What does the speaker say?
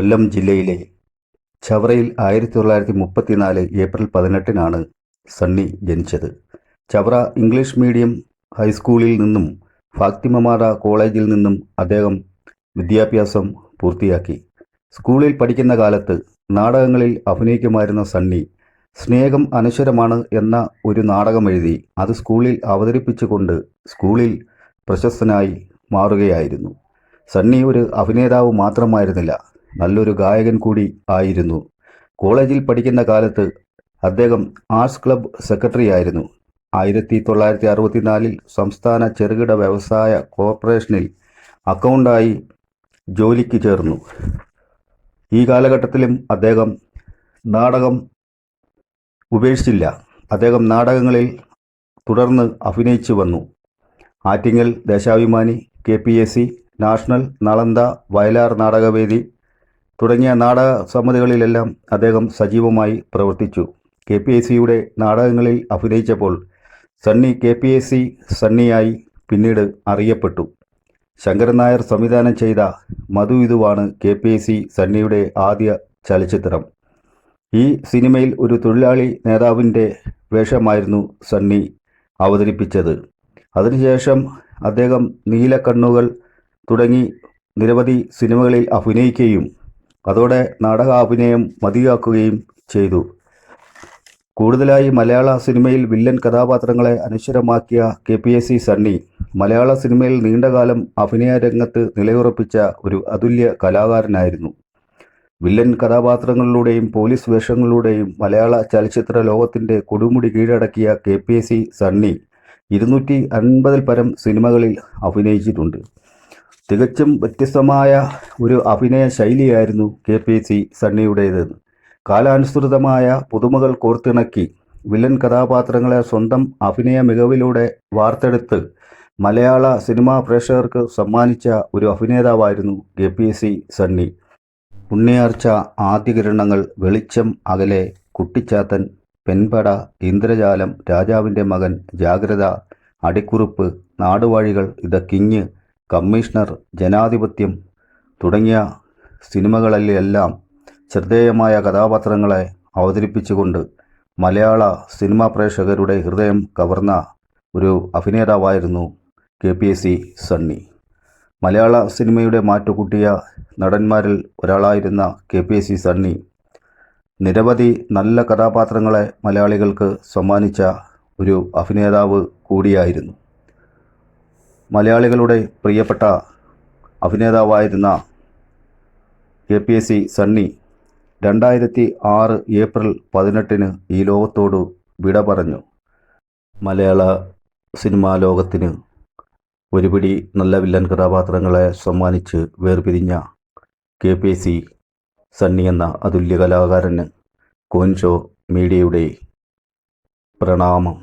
കൊല്ലം ജില്ലയിലെ ചവറയിൽ ആയിരത്തി തൊള്ളായിരത്തി മുപ്പത്തിനാല് ഏപ്രിൽ പതിനെട്ടിനാണ് സണ്ണി ജനിച്ചത്. ചവറ ഇംഗ്ലീഷ് മീഡിയം ഹൈസ്കൂളിൽ നിന്നും ഫാത്തിമമാറ കോളേജിൽ നിന്നും അദ്ദേഹം വിദ്യാഭ്യാസം പൂർത്തിയാക്കി. സ്കൂളിൽ പഠിക്കുന്ന കാലത്ത് നാടകങ്ങളിൽ അഭിനയിക്കുമായിരുന്ന സണ്ണി സ്നേഹം അനശ്വരമാണ് എന്ന ഒരു നാടകം എഴുതി അത് സ്കൂളിൽ അവതരിപ്പിച്ചുകൊണ്ട് സ്കൂളിൽ പ്രശസ്തനായി മാറുകയായിരുന്നു. സണ്ണി ഒരു അഭിനേതാവ് മാത്രമായിരുന്നില്ല. നല്ലൊരു ഗായകൻ കൂടി ആയിരുന്നു. കോളേജിൽ പഠിക്കുന്ന കാലത്ത് അദ്ദേഹം ആർട്സ് ക്ലബ് സെക്രട്ടറി ആയിരുന്നു. ആയിരത്തി തൊള്ളായിരത്തി അറുപത്തിനാലിൽ സംസ്ഥാന ചെറുകിട വ്യവസായ കോർപ്പറേഷനിൽ അക്കൗണ്ടായി ജോലിക്ക് ചേർന്നു. ഈ കാലഘട്ടത്തിലും അദ്ദേഹം നാടകം ഉപേക്ഷിച്ചില്ല. അദ്ദേഹം നാടകങ്ങളിൽ തുടർന്ന് അഭിനയിച്ചു വന്നു. Attingal Deshabhimani K P S C national Nalanda Vayalar നാടകവേദി തുടങ്ങിയ നാടക സമിതികളിലെല്ലാം അദ്ദേഹം സജീവമായി പ്രവർത്തിച്ചു. കെ പി എസ് സിയുടെ നാടകങ്ങളിൽ അഭിനയിച്ചപ്പോൾ Sunny K P S C സണ്ണിയായി പിന്നീട് അറിയപ്പെട്ടു. ശങ്കരൻ നായർ സംവിധാനം ചെയ്ത മധു ഇതുവാണ് കെ പി എസ് സി സണ്ണിയുടെ ആദ്യ ചലച്ചിത്രം. ഈ സിനിമയിൽ ഒരു തൊഴിലാളി നേതാവിന്റെ വേഷമായിരുന്നു സണ്ണി അവതരിപ്പിച്ചത്. അതിനുശേഷം അദ്ദേഹം നീലക്കണ്ണുകൾ തുടങ്ങി നിരവധി സിനിമകളിൽ അഭിനയിക്കുകയും അതോടെ നാടകാഭിനയം മതിയാക്കുകയും ചെയ്തു. കൂടുതലായി മലയാള സിനിമയിൽ വില്ലൻ കഥാപാത്രങ്ങളെ അനശ്വരമാക്കിയ K P S C Sunny മലയാള സിനിമയിൽ നീണ്ടകാലം അഭിനയ രംഗത്ത് നിലയുറപ്പിച്ച ഒരു അതുല്യ കലാകാരനായിരുന്നു. വില്ലൻ കഥാപാത്രങ്ങളിലൂടെയും പോലീസ് വേഷങ്ങളിലൂടെയും മലയാള ചലച്ചിത്ര ലോകത്തിന്റെ കൊടുമുടി കീഴടക്കിയ K P S C Sunny ഇരുന്നൂറ്റി അൻപതിൽ പരം സിനിമകളിൽ അഭിനയിച്ചിട്ടുണ്ട്. തികച്ചും വ്യത്യസ്തമായ ഒരു അഭിനയ ശൈലിയായിരുന്നു കെ പി സി സണ്ണിയുടേത്. കാലാനുസൃതമായ പുതുമകൾ കോർത്തിണക്കി വില്ലൻ കഥാപാത്രങ്ങളെ സ്വന്തം അഭിനയ മികവിലൂടെ വാർത്തെടുത്ത് മലയാള സിനിമാ പ്രേക്ഷകർക്ക് സമ്മാനിച്ച ഒരു അഭിനേതാവായിരുന്നു K P C Sunny. Unniyarcha ആദ്യകിരണങ്ങൾ വെളിച്ചം അകലെ കുട്ടിച്ചാത്തൻ പെൺപട ഇന്ദ്രജാലം രാജാവിന്റെ മകൻ ജാഗ്രത അടിക്കുറിപ്പ് നാടുവാഴികൾ ഇത കിങ് കമ്മീഷണർ ജനാധിപത്യം തുടങ്ങിയ സിനിമകളിലെല്ലാം ശ്രദ്ധേയമായ കഥാപാത്രങ്ങളെ അവതരിപ്പിച്ചുകൊണ്ട് മലയാള സിനിമാ പ്രേക്ഷകരുടെ ഹൃദയം കവർന്ന ഒരു അഭിനേതാവായിരുന്നു K P S C Sunny. മലയാള സിനിമയുടെ മാറ്റുകൂട്ടിയ നടന്മാരിൽ ഒരാളായിരുന്ന K P S C Sunny നിരവധി നല്ല കഥാപാത്രങ്ങളെ മലയാളികൾക്ക് സമ്മാനിച്ച ഒരു അഭിനേതാവ് കൂടിയായിരുന്നു. മലയാളികളുടെ പ്രിയപ്പെട്ട അഭിനേതാവായിരുന്ന K P S C Sunny രണ്ടായിരത്തി ആറ് ഏപ്രിൽ പതിനെട്ടിന് ഈ ലോകത്തോട് വിട പറഞ്ഞു. മലയാള സിനിമാ ലോകത്തിന് ഒരുപിടി നല്ല വില്ലൻ കഥാപാത്രങ്ങളെ സമ്മാനിച്ച് വേർപിരിഞ്ഞ കെ പി സി സണ്ണി എന്ന അതുല്യ കലാകാരന് കോൻഷോ മീഡിയയുടെ പ്രണാമം.